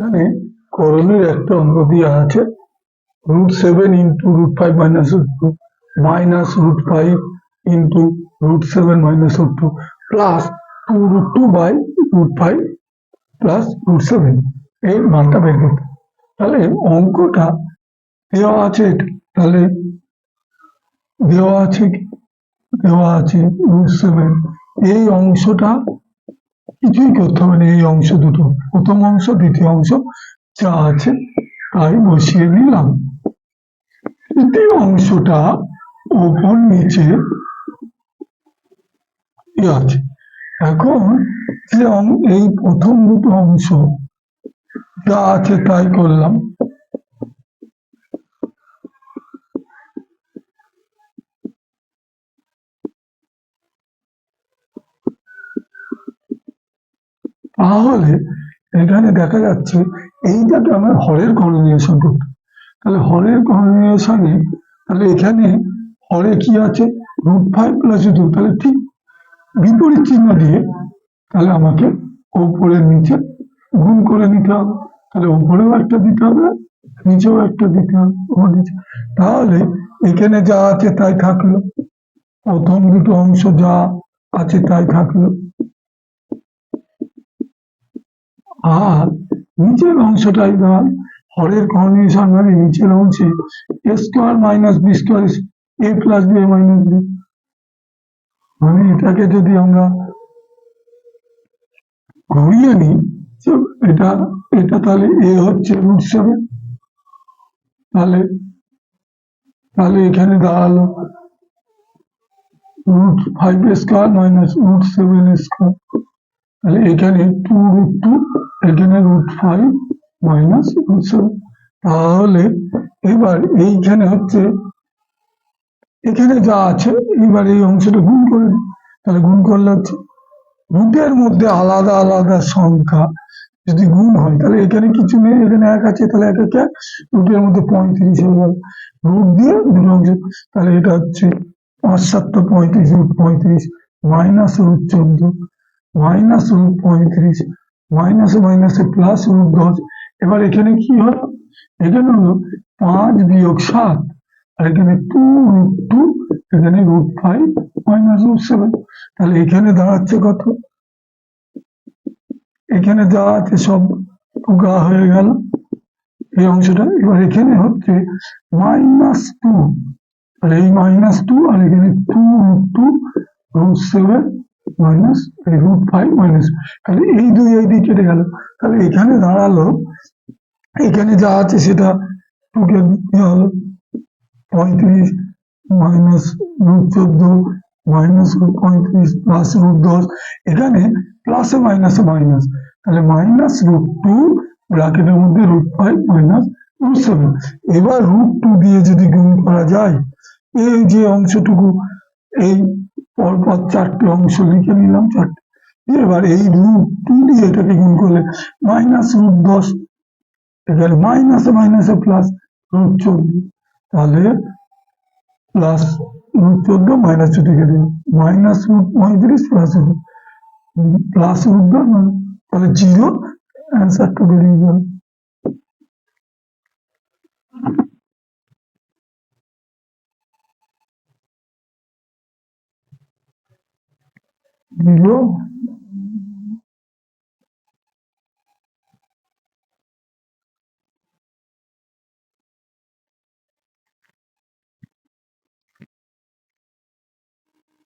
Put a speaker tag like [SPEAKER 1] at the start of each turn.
[SPEAKER 1] এখানে করণের একটা অঙ্গ দেওয়া আছে। Root seven into root five minus root two minus root five into root seven minus root two plus two root two by root five plus root seven এর মানটা বের করতে। তাহলে অঙ্কটা দেওয়া আছে তাহলে দেওয়া আছে? দেওয়া আছে রুট সেভেন এই অংশটা কিছুই করতে হবে না, এই অংশ দুটো। প্রথম অংশ, দ্বিতীয় অংশ যা আছে তাই বসিয়ে নিলাম। তৃতীয় অংশটা ওপর নিচে আছে। এখন যে এই প্রথম দুটো অংশ যা আছে তাই করলাম। তাহলে এখানে দেখা যাচ্ছে এইটাকে আমার হরের কর্ডিনেশন করতে। তাহলে হরের কর্ডিনেশনে তাহলে এখানে হরে কি আছে? রুট ফাইভ প্লাস টু তাহলে ঠিক বিপরীত চিহ্ন দিয়ে তাহলে আমাকে ওপরের নিচে গুণ করে নিতে হবে। তাহলে ওপরেও একটা দিতে হবে, নিচেও একটা দিতে হবে তাহলে এখানে যা আছে তাই থাকল। প্রথম দুটো অংশ যা আছে তাই থাকল। আর নিচের অংশটাই দাঁড়ান হরের কর্ডিনেশন মানে নিচের অংশে A square minus B square A plus B minus B মানে এটাকে যদি আমরা ঘুরিয়ে নিই এটা এটা তাহলে এ হচ্ছে রুট সেভেন তাহলে তাহলে এখানে দাঁড়াল root five square minus root seven square তাহলে এখানে টু রুট টু এখানে root five minus root seven তাহলে এবার এইখানে হচ্ছে, এখানে যা আছে, এবার এই অংশটা গুণ করে তাহলে গুণ করলে হচ্ছে, রুটের মধ্যে আলাদা আলাদা সংখ্যা যদি গুণ হয়, তাহলে এখানে কিছু নেই, এখানে এক আছে, তাহলে এক এক রুটের মধ্যে পঁয়ত্রিশ হয়ে গেল। রুট দিয়ে দুটো অংশ, তাহলে এটা হচ্ছে পাঁচ সাতটা পঁয়ত্রিশ রুট পঁয়ত্রিশ মাইনাস রুট চোদ্দ। মাইনাস রুট পঁয়ত্রিশ, মাইনাসে মাইনাসে প্লাস দশ। এবার এখানে কি হলো? এখানে হলো পাঁচ বিয়োগ সাত। আর এখানে টু রুট টু এখানে root five minus root seven তাহলে এখানে দাঁড়াচ্ছে কত? এখানে সব গা হয়ে গেল। এই অংশটা এবার এখানে হচ্ছে মাইনাস টু আর এই মাইনাস টু আর এখানে two root two root seven minus root five minus তাহলে এই দুই এই দিকে কেটে গেল। তাহলে এখানে দাঁড়াল, এখানে যা আছে সেটা টুকে হলো। পঁয়ত্রিশ মাইনাস রুট চোদ্দ মাইনাস রুট পঁয়ত্রিশ প্লাস রুট দশ। এখানে প্লাসে মাইনাসে মাইনাস তাহলে মাইনাস রুট টু ব্র্যাকেটের মধ্যে root five minus root seven এবার রুট টু দিয়ে যদি গুণ করা যায়, এই যে অংশটুকু এই পরপর চারটে অংশ লিখে নিলাম, চারটে। এবার এই রুট টু দিয়ে এটাকে গুণ করলে মাইনাস রুট দশ, এখানে মাইনাসে মাইনাসে প্লাস রুট চোদ্দ। তাহলে প্লাস রুট চোদ্দ মাইনাস থেকে দিন মাইনাস রুট পঁয়ত্রিশ প্লাস রুট প্লাস রুট দশ, তাহলে জিরো অ্যান্সারটা বেরিয়ে গেল জিরো